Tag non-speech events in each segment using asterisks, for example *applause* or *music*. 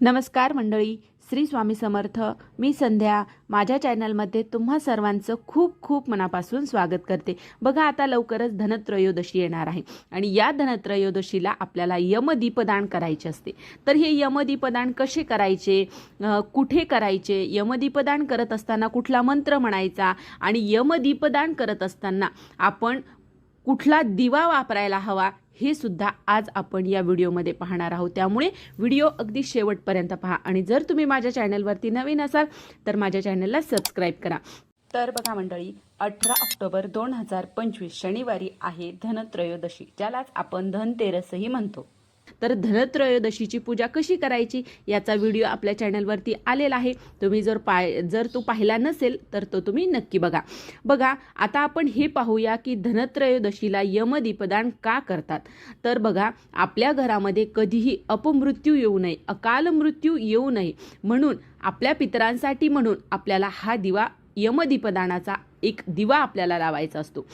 नमस्कार मंडळी श्री स्वामी समर्थ. मी संध्या. माझ्या चॅनलमध्ये तुम्हा सर्वांचं खूप खूप मनापासून स्वागत करते. बघा आता लवकरच धनत्रयोदशी येणार आहे आणि या धनत्रयोदशीला आपल्याला यमदीपदान करायचे असते. तर हे यमदीपदान कसे करायचे? कुठे करायचे? यमदीपदान करत असताना कुठला मंत्र म्हणायचा? आणि यमदीपदान करत असताना आपण कुठला दिवा वापरायला हवा? हे सुद्धा आज आपण या व्हिडिओमध्ये पाहणार आहोत. त्यामुळे व्हिडिओ अगदी शेवटपर्यंत पहा. आणि जर तुम्ही माझ्या चॅनलवरती नवीन असाल तर माझ्या चॅनलला सबस्क्राईब करा. तर बघा मंडळी अठरा ऑक्टोबर दोन हजार पंचवीस शनिवारी आहे धनत्रयोदशी ज्यालाच आपण धनतेरसही म्हणतो. तर धनत्रयोदशीची पूजा कशी करायची याचा व्हिडिओ आपल्या चॅनलवरती आलेला आहे. तुम्ही जर पाय जर तो पाहिला नसेल तर तो तुम्ही नक्की बघा. बघा आता आपण हे पाहूया की धनत्रयोदशीला यमदीपदान का करतात? तर बघा आपल्या घरामध्ये कधीही अपमृत्यू येऊ नये अकाल मृत्यू येऊ नये. म्हणून आपल्या पितरांसाठी म्हणून आपल्याला हा दिवा यमदीपदानाचा एक दिवा आपल्याला लावायचा असतो.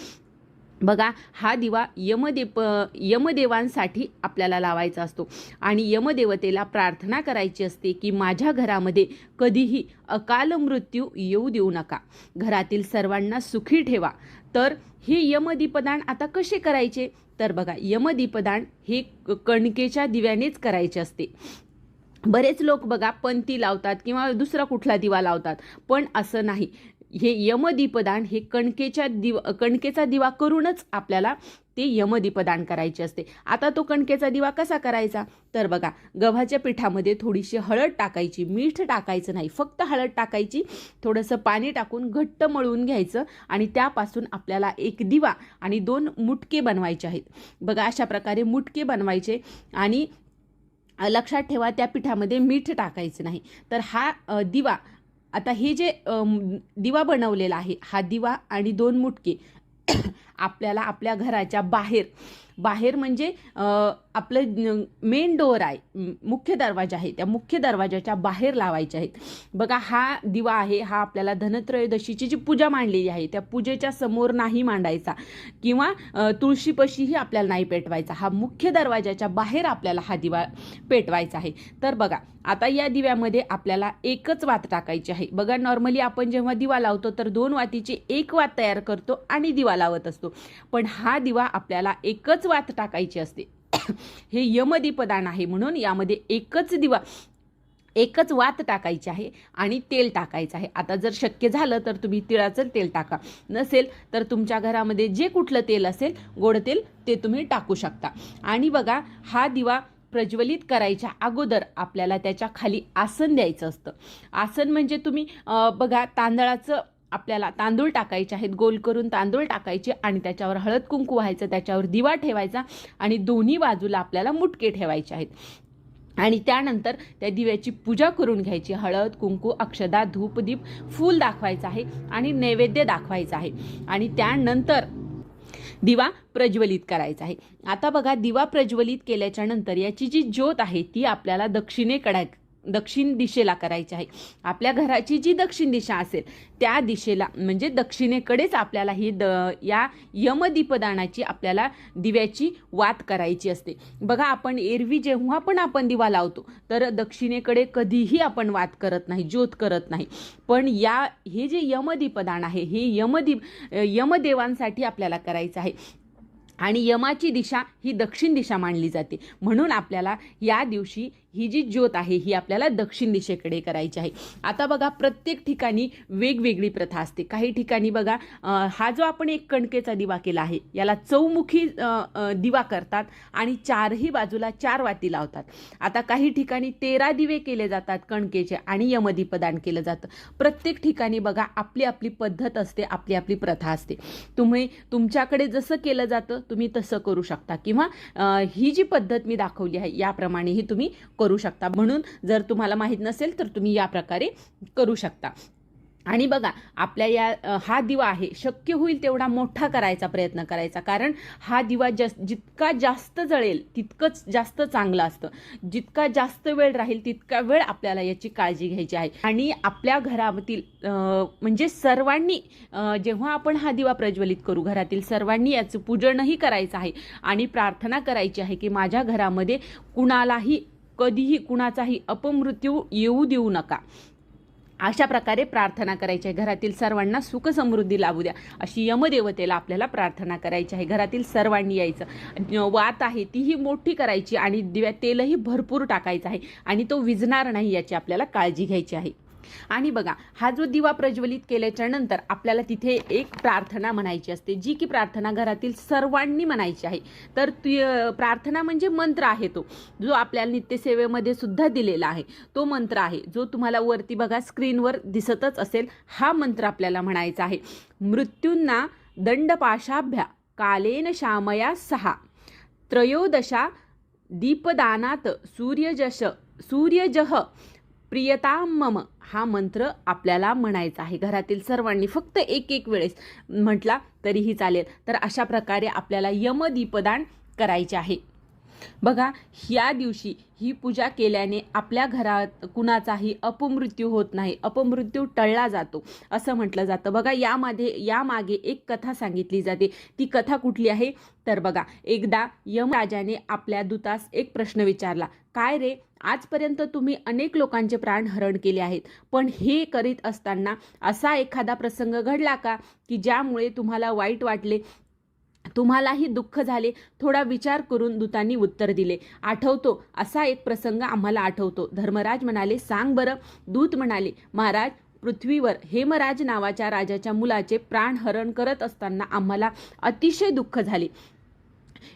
बघा हा दिवा यमदेप यमदेवांसाठी आपल्याला लावायचा असतो. आणि यमदेवतेला प्रार्थना करायची असते की माझ्या घरामध्ये कधीही अकाल मृत्यू येऊ देऊ नका. घरातील सर्वांना सुखी ठेवा. तर हे यमदीपदान आता कसे करायचे? तर बघा यमदीपदान हे क- कणकेच्या दिव्यानेच करायचे असते. बरेच लोक बघा पंती लावतात किंवा दुसरा कुठला दिवा लावतात. पण असं नाही. हे यमदीपदान हे कणकेच्या दिव कणकेचा दिवा करूनच आपल्याला ते यमदीपदान करायचे असते. आता तो कणकेचा दिवा कसा करायचा? तर बघा गव्हाच्या पिठामध्ये थोडीशी हळद टाकायची मीठ टाकायचं नाही फक्त हळद टाकायची थोडंसं पाणी टाकून घट्ट मळून घ्यायचं आणि त्यापासून आपल्याला एक दिवा आणि दोन मुटके बनवायचे आहेत. बघा अशा प्रकारे मुटके बनवायचे आणि लक्षात ठेवा त्या पिठामध्ये मीठ टाकायचं नाही. तर हा दिवा आता हे जे दिवा बनवलेला आहे हा दिवा आणि दोन मुटके *coughs* आपल्याला आपल्या घराच्या बाहेर बाहेर म्हणजे आपलं मेन डोअर आहे मुख्य दरवाजा आहे त्या मुख्य दरवाजाच्या बाहेर लावायचे आहेत. बघा हा दिवा आहे हा आपल्याला धनत्रयोदशीची जी पूजा मांडलेली आहे त्या पूजेच्या समोर नाही मांडायचा किंवा तुळशीपशीही आपल्याला नाही पेटवायचा. हा मुख्य दरवाजाच्या बाहेर आपल्याला हा दिवा पेटवायचा आहे. तर बघा आता या दिव्यामध्ये आपल्याला एकच वात टाकायची आहे. बघा नॉर्मली आपण जेव्हा दिवा लावतो तर दोन वातीची एक वात तयार करतो आणि दिवा लावत असतो. पण हा दिवा आपल्याला एकच वात टाकायची असते. *coughs* हे यमदीपदान आहे म्हणून यामध्ये एकच दिवा एकच वात टाकायची आहे आणि तेल टाकायचं आहे. आता जर शक्य झालं तर तुम्ही तिळाचं तेल टाका. नसेल तर तुमच्या घरामध्ये जे कुठलं तेल असेल गोड तेल ते तुम्ही टाकू शकता. आणि बघा हा दिवा प्रज्वलित करायच्या अगोदर आपल्याला त्याच्याखाली आसन द्यायचं असतं. आसन म्हणजे तुम्ही बघा तांदळाचं आपल्याला तांदूळ टाकायचे आहेत गोल करून तांदूळ टाकायचे आणि त्याच्यावर हळद कुंकू व्हायचं त्याच्यावर दिवा ठेवायचा आणि दोन्ही बाजूला आपल्याला मुटके ठेवायचे आहेत. आणि त्यानंतर त्या दिव्याची पूजा करून घ्यायची. हळद कुंकू अक्षदा धूप दीप फूल दाखवायचं आहे आणि नैवेद्य दाखवायचं आहे. आणि त्यानंतर दिवा प्रज्वलित करायचा आहे. आता बघा दिवा प्रज्वलित केल्याच्यानंतर याची जी ज्योत आहे ती आपल्याला दक्षिणेकडे दक्षिण दिशेला करायची आहे. आपल्या घराची जी दक्षिण दिशा असेल त्या दिशेला म्हणजे दक्षिणेकडेच आपल्याला ही द या यमदीपदानाची आपल्याला दिव्याची वात करायची असते. बघा आपण एरवी जेव्हा पण आपण दिवा लावतो तर दक्षिणेकडे कधीही आपण वात करत नाही ज्योत करत नाही. पण या हे जे यमदीपदान आहे हे यमदीप यमदेवांसाठी आपल्याला करायचं आहे. आणि यमाची दिशा ही दक्षिण दिशा मानली जाते. म्हणून आपल्याला या दिवशी ही जी ज्योत आहे ही आपल्याला दक्षिण दिशेकडे करायची आहे. आता बघा प्रत्येक ठिकाणी वेगवेगळी प्रथा असते. काही ठिकाणी बघा हा जो आपण एक कणकेचा दिवा केला आहे याला चौमुखी दिवा करतात आणि चारही बाजूला चार वाती लावतात. आता काही ठिकाणी तेरा दिवे केले जातात कणकेचे आणि यमदीपदान केलं जातं. प्रत्येक ठिकाणी बघा आपली आपली पद्धत असते आपली आपली प्रथा असते. तुम्ही तुमच्याकडे जसं केलं जातं तुम्ही तसं करू शकता. किंवा ही जी पद्धत मी दाखवली आहे याप्रमाणेही तुम्ही करू शकता. म्हणून जर तुम्हाला माहीत नसेल तर तुम्ही या प्रकारे करू शकता. आणि बघा आपल्या या हा दिवा आहे. शक्य होईल तेवढा मोठा करायचा प्रयत्न करायचा. कारण हा दिवा जस जितका जास्त जळेल तितकंच जास्त चांगलं असतं. जितका जास्त वेळ राहील तितका वेळ आपल्याला याची काळजी घ्यायची आहे. आणि आपल्या घरातील म्हणजे सर्वांनी जेव्हा आपण हा दिवा प्रज्वलित करू घरातील सर्वांनी याचं पूजनही करायचं आहे. आणि प्रार्थना करायची आहे की माझ्या घरामध्ये कुणालाही कधीही कुणाचाही अपमृत्यू येऊ देऊ नका. अशा प्रकारे प्रार्थना करायची आहे. घरातील सर्वांना सुख समृद्धी लाभू द्या. अशी यमदेवतेला आपल्याला प्रार्थना करायची आहे. घरातील सर्वांनी यायचं. वात आहे तीही मोठी करायची आणि दिव्या तेलही भरपूर टाकायचं आहे. आणि तो विझणार नाही याची आपल्याला काळजी घ्यायची आहे. आणि बघा हा जो दिवा प्रज्वलित केल्याच्यानंतर आपल्याला तिथे एक प्रार्थना म्हणायची असते जी की प्रार्थना घरातील सर्वांनी म्हणायची आहे. तर प्रार्थना म्हणजे मंत्र आहे तो जो आपल्याला नित्यसेवेमध्ये सुद्धा दिलेला आहे. तो मंत्र आहे जो तुम्हाला वरती बघा स्क्रीनवर दिसतच असेल हा मंत्र आपल्याला म्हणायचा आहे. मृत्यूंना दंडपाशाभ्या कालेन शामया सहा. त्रयोदशा दीपदानात सूर्यजश सूर्यजह प्रियता मम हा मंत्र आपल्याला म्हणायचा आहे. घरातील सर्वांनी फक्त एक एक वेळेस म्हटला तरीही चालेल. तर अशा प्रकारे आपल्याला यमदीपदान करायचे आहे. बघा या दिवशी ही पूजा केल्याने आपल्या घरात कुणाचाही अपमृत्यू होत नाही. अपमृत्यू टळला जातो असं म्हटलं जातं. बघा यामध्ये यामागे एक कथा सांगितली जाते. ती कथा कुठली आहे? तर बघा एकदा यमराजाने आपल्या दूतास एक प्रश्न विचारला. काय रे आजपर्यंत तुम्ही अनेक लोकांचे प्राण हरण केले आहेत. पण हे करीत असताना असा एखादा प्रसंग घडला का? की ज्यामुळे तुम्हाला वाईट वाटले तुम्हालाही दुःख झाले थोडा विचार करून दूतांनी उत्तर दिले. आठवतो असा एक प्रसंग आम्हाला आठवतो. धर्मराज म्हणाले सांग बरं. दूत म्हणाले महाराज पृथ्वीवर हेमराज नावाच्या राजाच्या मुलाचे प्राण हरण करत असताना आम्हाला अतिशय दुःख झाले.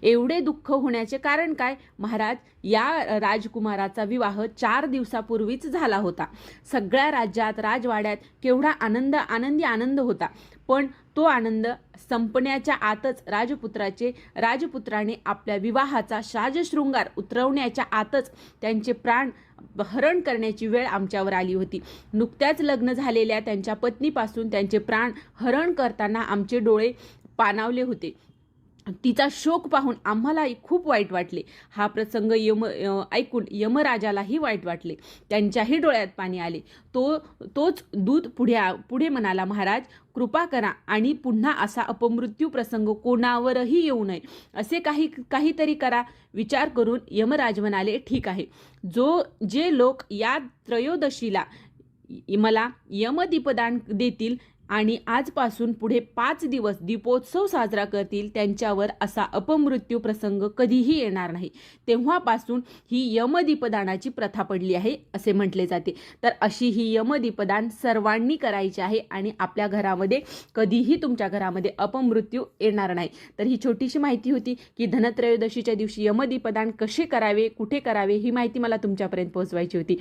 एवढे दुःख होण्याचे कारण काय? महाराज या राजकुमाराचा विवाह चार दिवसापूर्वीच झाला होता. सगळ्या राज्यात राजवाड्यात केवढा आनंद आनंदी आनंद होता. पण तो आनंद संपण्याच्या आतच राजपुत्राचे राजपुत्राने आपल्या विवाहाचा शाजशृंगार उतरवण्याच्या आतच त्यांचे प्राण हरण करण्याची वेळ आमच्यावर आली होती. नुकत्याच लग्न झालेल्या त्यांच्या पत्नीपासून त्यांचे प्राण हरण करताना आमचे डोळे पाणावले होते. तिचा शोक पाहून आम्हालाही खूप वाईट वाटले. हा प्रसंग यम ऐकून यमराजालाही वाईट वाटले. त्यांच्याही डोळ्यात पाणी आले. तो तोच दूत पुढे पुढे म्हणाला महाराज कृपा करा आणि पुन्हा असा अपमृत्यू प्रसंग कोणावरही येऊ नये. असे काही काहीतरी करा. विचार करून यमराज म्हणाले ठीक आहे. जो जे लोक या त्रयोदशीला मला यमदीपदान देतील आणि आजपासून पुढे पाच दिवस दीपोत्सव साजरा करतील त्यांच्यावर असा अपमृत्यू प्रसंग कधीही येणार नाही. तेव्हापासून ही यमदीपदानाची प्रथा पडली आहे असे म्हटले जाते. तर अशी ही यमदीपदान सर्वांनी करायची आहे आणि आपल्या घरामध्ये कधीही तुमच्या घरामध्ये अपमृत्यू येणार नाही. तर ही छोटीशी माहिती होती की धनत्रयोदशीच्या दिवशी यमदीपदान कसे करावे कुठे करावे ही माहिती मला तुमच्यापर्यंत पोहोचवायची होती.